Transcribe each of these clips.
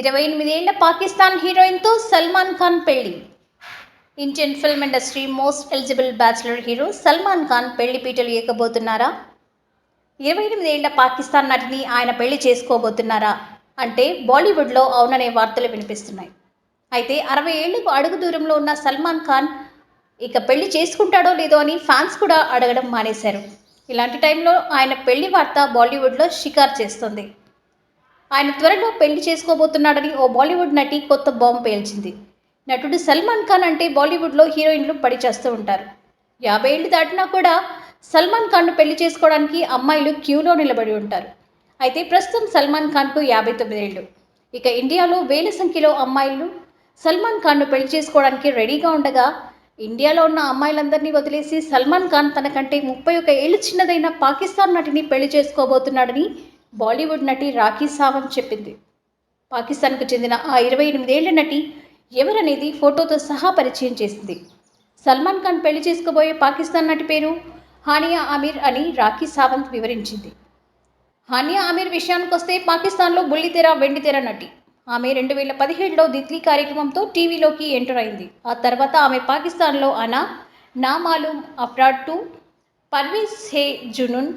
ఇరవై ఎనిమిదేళ్ళ పాకిస్తాన్ హీరోయిన్తో సల్మాన్ ఖాన్ పెళ్ళి. Indian film industry most eligible bachelor hero Salman Khan పెళ్ళి పీటలు ఎక్కబోతున్నారా ఇరవై ఎనిమిదేళ్ళ పాకిస్తాన్ నటిని ఆయన పెళ్ళి చేసుకోబోతున్నారా? అంటే బాలీవుడ్లో అవుననే వార్తలు వినిపిస్తున్నాయి. అయితే అరవై ఏళ్ళకు అడుగు దూరంలో ఉన్న సల్మాన్ ఖాన్ ఇక పెళ్ళి చేసుకుంటాడో లేదో అని ఫ్యాన్స్ కూడా అడగడం మానేశారు. ఇలాంటి టైంలో ఆయన పెళ్ళి వార్త బాలీవుడ్లో షికార్ చేస్తుంది. ఆయన త్వరలో పెళ్ళి చేసుకోబోతున్నాడని ఓ బాలీవుడ్ నటి కొత్త బాంబు పేల్చింది. నటుడు సల్మాన్ ఖాన్ అంటే బాలీవుడ్లో హీరోయిన్లు పడి చేస్తూ ఉంటారు. యాభై ఏళ్ళు దాటినా కూడా సల్మాన్ ఖాన్ను పెళ్ళి చేసుకోవడానికి అమ్మాయిలు క్యూలో నిలబడి ఉంటారు. అయితే ప్రస్తుతం సల్మాన్ ఖాన్కు యాభై తొమ్మిదేళ్ళు ఇక ఇండియాలో వేల సంఖ్యలో అమ్మాయిలు సల్మాన్ ఖాన్ను పెళ్ళి చేసుకోవడానికి రెడీగా ఉండగా ఇండియాలో ఉన్న అమ్మాయిలందరినీ వదిలేసి సల్మాన్ ఖాన్ తనకంటే ముప్పై ఒక ఏళ్ళు చిన్నదైన పాకిస్తాన్ నటిని పెళ్ళి చేసుకోబోతున్నాడని బాలీవుడ్ నటి రాఖీ సావంత్ చెప్పింది. పాకిస్తాన్కు చెందిన ఆ ఇరవై ఎనిమిదేళ్ళ నటి ఎవరనేది ఫోటోతో సహా పరిచయం చేసింది. సల్మాన్ ఖాన్ పెళ్ళి చేసుకోబోయే పాకిస్తాన్ నటి పేరు హానియా ఆమీర్ అని రాఖీ సావంత్ వివరించింది. హానియా ఆమీర్ విషయానికొస్తే పాకిస్తాన్లో బుల్లితెర వెండితెర నటి. ఆమె రెండు వేల పదిహేడులో దిత్లీ కార్యక్రమంతో టీవీలోకి ఎంటర్ అయింది. ఆ తర్వాత ఆమె పాకిస్తాన్లో అనా నా మాలూమ్ అఫ్రాడ్ టూ పర్వీజ్ హే జునున్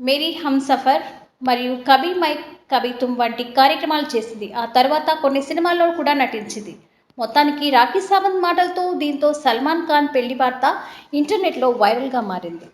మేరీ హమ్సఫర్ మరియు కభీ మై కవితం వంటి కార్యక్రమాలు చేసింది. ఆ తర్వాత కొన్ని సినిమాల్లో కూడా నటించింది. మొత్తానికి రాఖీ సావంత్ మాటలతో దీంతో సల్మాన్ ఖాన్ పెళ్ళి వార్త ఇంటర్నెట్లో వైరల్గా మారింది.